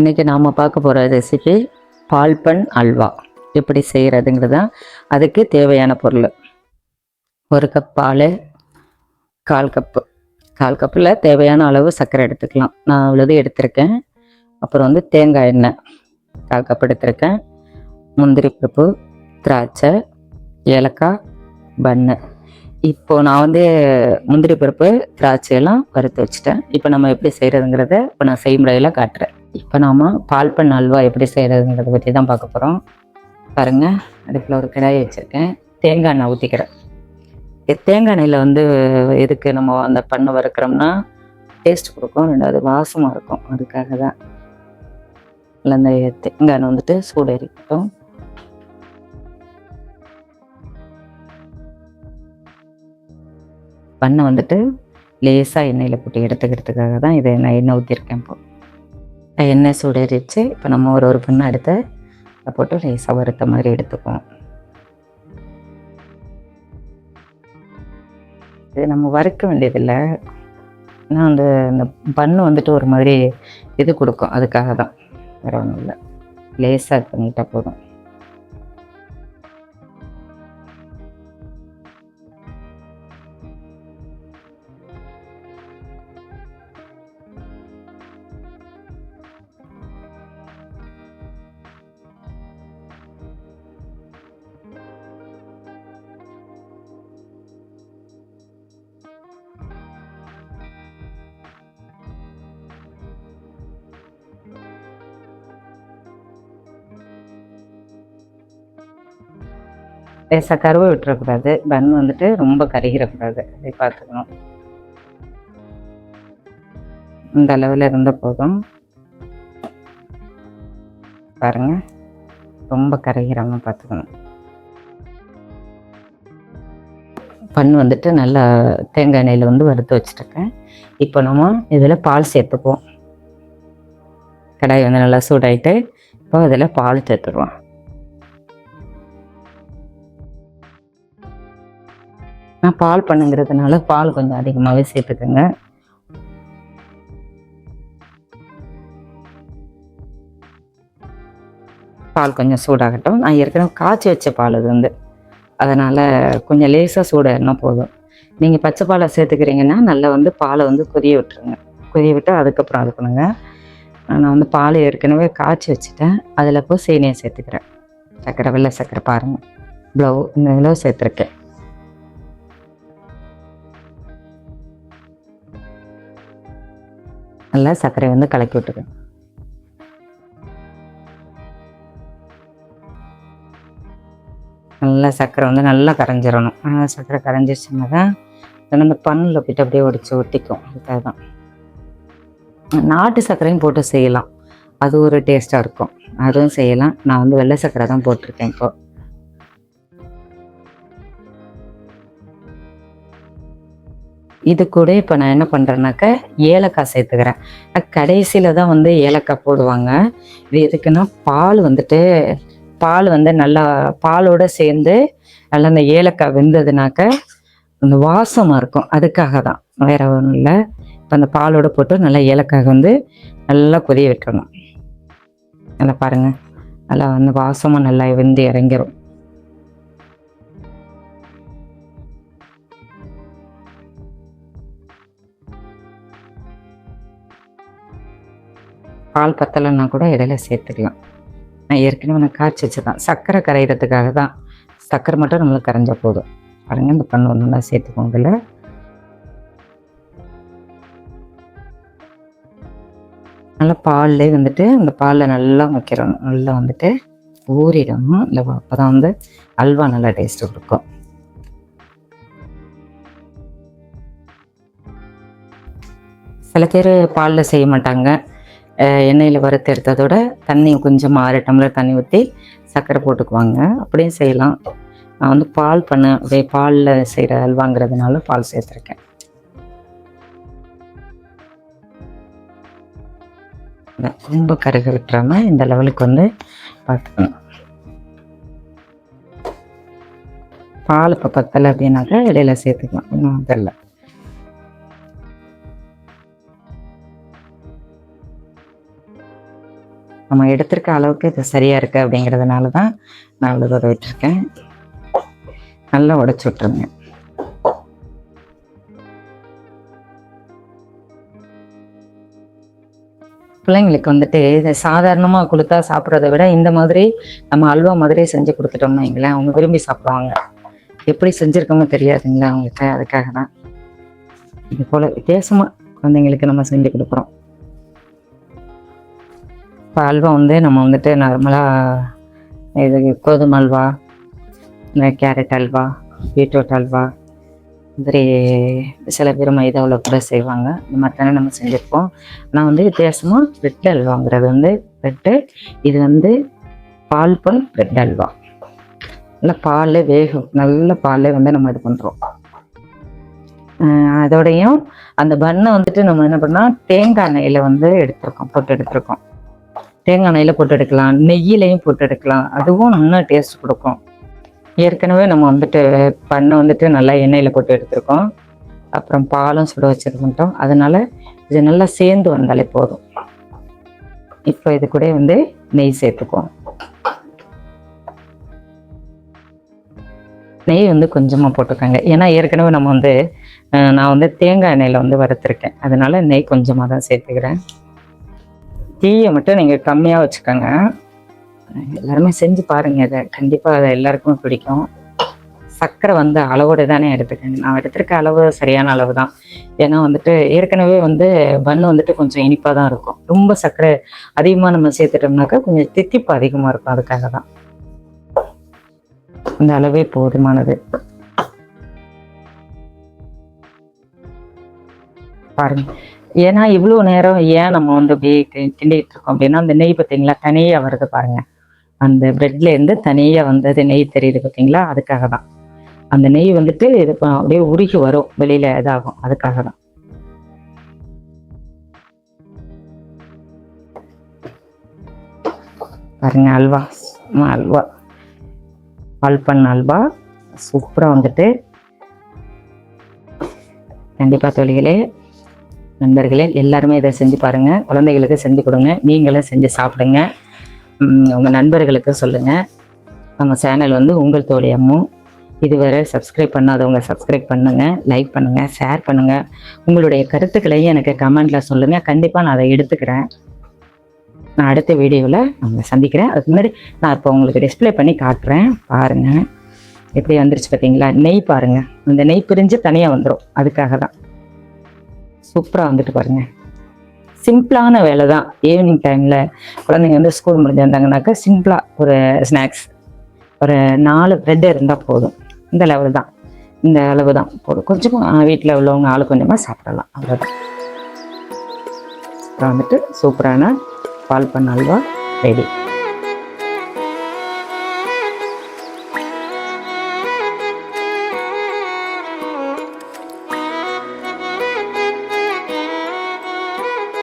இன்றைக்கி நாம் பார்க்க போகிற ரெசிபி பால்பன் அல்வா. எப்படி செய்கிறதுங்கிறது தான் அதுக்கு தேவையான பொருள். ஒரு கப் பால் கால் கப்பு கால் கப்பில் தேவையான அளவு சர்க்கரை எடுத்துக்கலாம். நான் அவ்வளோது எடுத்திருக்கேன். அப்புறம் வந்து தேங்காய் எண்ணெய். கால் கப் எடுத்திருக்கேன். முந்திரி பருப்பு திராட்சை ஏலக்காய் பன்னு இப்போது நான் வந்து முந்திரி பருப்பு திராட்சை எல்லாம் வறுத்து வச்சுட்டேன். இப்போ நம்ம எப்படி செய்கிறதுங்கிறத இப்போ நான் செய்முறையில் காட்டுறேன். இப்போ நாம் பால்பண் அல்வா எப்படி செய்கிறதுங்கிறத பற்றி தான் பார்க்க போகிறோம் பாருங்கள் அடுப்பில் ஒரு கிடாயை வச்சுருக்கேன். தேங்காய் எண்ணெய் ஊற்றிக்கிறேன் தேங்காய் எண்ணெயில் வந்து எதுக்கு நம்ம அந்த பண்ணை வறுக்கிறோம்னா டேஸ்ட் கொடுக்கும் ரெண்டாவது வாசமாக இருக்கும். அதுக்காக தான். இல்லை அந்த தேங்காய் எண்ணெய் வந்துட்டு சூடேறிக்கட்டும். பண்ணை வந்துட்டு லேசாக எண்ணெயில் போட்டு எடுத்துக்கிறதுக்காக தான் இதை நான் எண்ணெய் ஊற்றிருக்கேன் இப்போது எண்ணெய் சுடறிச்சு இப்போ நம்ம ஒரு ஒரு பண்ணை எடுத்து அதை போட்டு லேசாக வறுத்த மாதிரி எடுத்துக்குவோம். இது நம்ம வறுக்க வேண்டியதில்லை. ஏன்னா அந்த இந்த பண்ணு வந்துட்டு ஒரு மாதிரி இது கொடுக்கும். அதுக்காக தான் வேறு ஒன்றும் இல்லை. லேசாக இது பண்ணிட்டா போதும். லேசாக கருவை விட்டுறக்கூடாது. பன் வந்துட்டு ரொம்ப கருகிடக்கூடாது அதை பார்த்துக்கணும். இந்த அளவில் இருந்த போதும். பாருங்கள் ரொம்ப கரைகிறாமல் பார்த்துக்கணும். பன் வந்துட்டு நல்லா தேங்காய் எண்ணெயில் வந்து வறுத்து வச்சுருக்கேன் இப்போ நம்ம இதில் பால் சேர்த்துக்குவோம். கடாய் வந்து நல்லா சூடாயிட்டு இப்போ இதில் பால் சேர்த்துருவோம் நான் பால் பண்ணுங்கிறதுனால பால் கொஞ்சம் அதிகமாகவே சேர்த்துக்கோங்க. பால் கொஞ்சம் சூடாகட்டும். நான் ஏற்கனவே காய்ச்சி வச்ச பால் இது வந்து. அதனால் கொஞ்சம் லேசாக சூடாயிருந்தா போதும். நீங்கள் பச்சை பாலை சேர்த்துக்கிறீங்கன்னா நல்லா வந்து பாலை வந்து கொதிய விட்டுருங்க. கொதிய விட்டு அதுக்கப்புறம் அது பண்ணுங்க. நான் வந்து பால் ஏற்கனவே காய்ச்சி வச்சுட்டேன். அதில் போய் சீனியை சேர்த்துக்கிறேன். சர்க்கரை வெள்ளை சர்க்கரை பாருங்கள் ப்ளவு இந்த இவ்வளோ சேர்த்துருக்கேன். நல்லா சர்க்கரை வந்து கலக்கி விட்டுருங்க நல்லா சர்க்கரை வந்து நல்லா கரைஞ்சிடணும் நல்லா சர்க்கரை கரைஞ்சிருச்சுன்னா தான் அந்த பண்ணில் போயிட்டு அப்படியே ஒடிச்சு ஒட்டிக்கும். அதுக்காக தான் நாட்டு சர்க்கரையும் போட்டு செய்யலாம். அது ஒரு டேஸ்ட்டாக இருக்கும். அதுவும் செய்யலாம். நான் வந்து வெள்ளை சர்க்கரை தான் போட்டிருக்கேன் இப்போது இது கூட இப்போ நான் என்ன பண்ணுறேன்னாக்க ஏலக்காய் சேர்த்துக்கிறேன். கடைசியில் தான் வந்து ஏலக்காய் போடுவாங்க. இது எதுக்குன்னா பால் வந்துட்டு பால் வந்து நல்லா பாலோட சேர்ந்து நல்லா அந்த ஏலக்காய் வெந்ததுனாக்க அந்த வாசமாக இருக்கும். அதுக்காக தான். வேற ஒன்றும் இல்லை. இப்போ அந்த பாலோட போட்டு நல்லா ஏலக்காய் வந்து நல்லா கொதிய வைக்கணும் நல்லா பாருங்கள் நல்லா வந்து வாசமாக நல்லா வெந்து இறங்கிடும் பால் பத்தலைன்னா கூட இடையில சேர்த்துக்கலாம். நான் ஏற்கனவே நான் காய்ச்சி வச்சுதான். சர்க்கரை கரைகிறதுக்காக தான். சர்க்கரை மட்டும் நம்மளுக்கு கரைஞ்சால் போதும். பாருங்க இந்த பண்ணு ஒன்று சேர்த்துக்கோங்க இதில். நல்லா பால்லே வந்துட்டு அந்த பாலில் நல்லா வைக்கிறணும். நல்லா வந்துட்டு ஊறிடணும். இல்லை அப்போ தான் வந்து அல்வா நல்லா டேஸ்ட்டு கொடுக்கும். சில பேர் பாலில் செய்ய மாட்டாங்க. எண்ணெயில் வறுத்து எடுத்ததோட தண்ணி கொஞ்சம் ஆறு டம்ளர் தண்ணி ஊற்றி சர்க்கரை போட்டுக்குவாங்க. அப்படியும் செய்யலாம். நான் வந்து பால் பண்ண அப்படியே பாலில் செய்கிற அல்வாங்கிறதுனால பால் சேர்த்துருக்கேன். ரொம்ப கருக விட்டுறாமல் இந்த லெவலுக்கு வந்து பார்த்துக்கணும். பால் இப்போ பத்தலை அப்படின்னாக்கா இடையில சேர்த்துக்கலாம். ஒன்றும் தெரில நம்ம எடுத்திருக்க அளவுக்கு இது சரியாக இருக்குது அப்படிங்கிறதுனால தான் நான் அவ்வளோ தூரம் விட்டுருக்கேன். நல்லா உடச்சி விட்ருங்க பிள்ளைங்களுக்கு வந்துட்டு இதை சாதாரணமாக கொடுத்தா சாப்பிட்றத விட இந்த மாதிரி நம்ம அல்வா மாதிரியே செஞ்சு கொடுத்துட்டோம்னா வைங்களேன் அவங்க விரும்பி சாப்பிடுவாங்க. எப்படி செஞ்சுருக்கோமோ தெரியாதுங்களா அவங்களுக்கு அதுக்காக தான் இது போல் வித்தியாசமாக குழந்தைங்களுக்கு நம்ம செஞ்சு கொடுக்குறோம். இப்போ அல்வா வந்து நம்ம வந்துட்டு நார்மலாக இது கோதுமை அல்வா இந்த கேரட் அல்வா பீட்ரூட் அல்வா மாதிரி சில பேர் மைதாவில் கூட செய்வாங்க. இந்த மாதிரி தானே நம்ம செஞ்சுருப்போம் நான் வந்து வித்தியாசமாக பிரெட் அல்வாங்கிறது வந்து பிரெட்டு இது வந்து பால் பால் பிரெட் அல்வா. நல்லா பால் வேகும். நல்ல பால் வந்து நம்ம இது பண்ணுறோம் அதோடையும் அந்த பண்ணை வந்துட்டு நம்ம என்ன பண்ணால் தேங்காய் எண்ணெயில் வந்து எடுத்திருக்கோம் போட்டு எடுத்திருக்கோம். தேங்காய் எண்ணெயில் போட்டு எடுக்கலாம் நெய்யிலையும் போட்டு எடுக்கலாம். அதுவும் இன்னும் டேஸ்ட் கொடுக்கும். ஏற்கனவே நம்ம வந்துட்டு பண்ணை வந்துட்டு நல்லா எண்ணெயில் போட்டு எடுத்துருக்கோம். அப்புறம் பாலும் சுட வச்சுருக்கோம் அதனால் இது நல்லா சேர்ந்து வந்தாலே போதும். இப்போ இது கூட வந்து நெய் சேர்த்துக்குவோம். நெய் வந்து கொஞ்சமாக போட்டுக்கோங்க. ஏன்னா ஏற்கனவே நம்ம வந்து நான் வந்து தேங்காய் எண்ணெயில் வந்து வறுத்துருக்கேன். அதனால் நெய் கொஞ்சமாக தான் சேர்த்துக்கிறேன். தீயை மட்டும் நீங்கள் கம்மியாக வச்சுக்கோங்க. எல்லாருமே செஞ்சு பாருங்க இதை. கண்டிப்பாக அதை எல்லாருக்குமே பிடிக்கும். சர்க்கரை வந்து அளவோடு தானே எடுத்துக்கேன் நான் எடுத்திருக்க அளவு சரியான அளவு தான் ஏன்னா வந்துட்டு ஏற்கனவே வந்து பண்ணு வந்துட்டு கொஞ்சம் இனிப்பாக தான் இருக்கும். ரொம்ப சர்க்கரை அதிகமாக நம்ம சேர்த்துட்டோம்னாக்கா கொஞ்சம் தித்திப்பு அதிகமாக இருக்கும். அதுக்காக தான். இந்த அளவே போதுமானது. பாருங்க. ஏன்னா இவ்வளோ நேரம் ஏன் நம்ம வந்து அப்படியே கி- இருக்கோம் அப்படின்னா அந்த நெய் பார்த்தீங்களா? தனியாக வருது பாருங்க. அந்த பிரெட்ல இருந்து தனியாக வந்தது நெய் தெரியுது பார்த்தீங்களா? அதுக்காக தான். அந்த நெய் வந்துட்டு இது அப்படியே உருகி வரும். வெளியில இதாகும். அதுக்காக தான். பாருங்க அல்வா. சும்மா அல்வா. பால் பண்ண அல்வா. சூப்பராக வந்துட்டு. கண்டிப்பாக தொழிலே நண்பர்களே எல்லாருமே இதை செஞ்சு பாருங்க. குழந்தைகளுக்கு செஞ்சு கொடுங்க. நீங்களும் செஞ்சு சாப்பிடுங்க. உங்கள் நண்பர்களுக்கு சொல்லுங்கள் நம்ம சேனல் வந்து உங்கள் தோழி அம்மு. இதுவரை சப்ஸ்கிரைப் பண்ணாதவங்க சப்ஸ்கிரைப் பண்ணுங்கள் லைக் பண்ணுங்கள் ஷேர் பண்ணுங்கள் உங்களுடைய கருத்துக்களையும் எனக்கு கமெண்டில் சொல்லுங்கள் கண்டிப்பாக நான் அதை எடுத்துக்கிறேன். நான் அடுத்த வீடியோவில் அவங்க சந்திக்கிறேன். அதுக்கு முன்னாடி நான் இப்போ உங்களுக்கு டிஸ்ப்ளே பண்ணி காட்டுறேன். பாருங்கள் எப்படி வந்துருச்சு பார்த்தீங்களா? நெய் பாருங்கள் இந்த நெய் பிரிஞ்சு தனியாக வந்துடும் அதுக்காக தான் சூப்பராக வந்துட்டு பாருங்க. சிம்பிளான வேலை தான் ஈவினிங் டைமில் குழந்தைங்க வந்து ஸ்கூல் முடிஞ்சு சிம்பிளாக ஒரு ஸ்நாக்ஸ் ஒரு நாலு ப்ரெட் இருந்தால் போதும். இந்த லெவல் தான். இந்த அளவு தான் போதும். கொஞ்சம் வீட்டில் உள்ளவங்க ஆளு கொஞ்சமாக சாப்பிடலாம். அவ்வளோதான் அப்புறம் வந்துட்டு சூப்பரான பால் பண்ண அல்வா ரெடி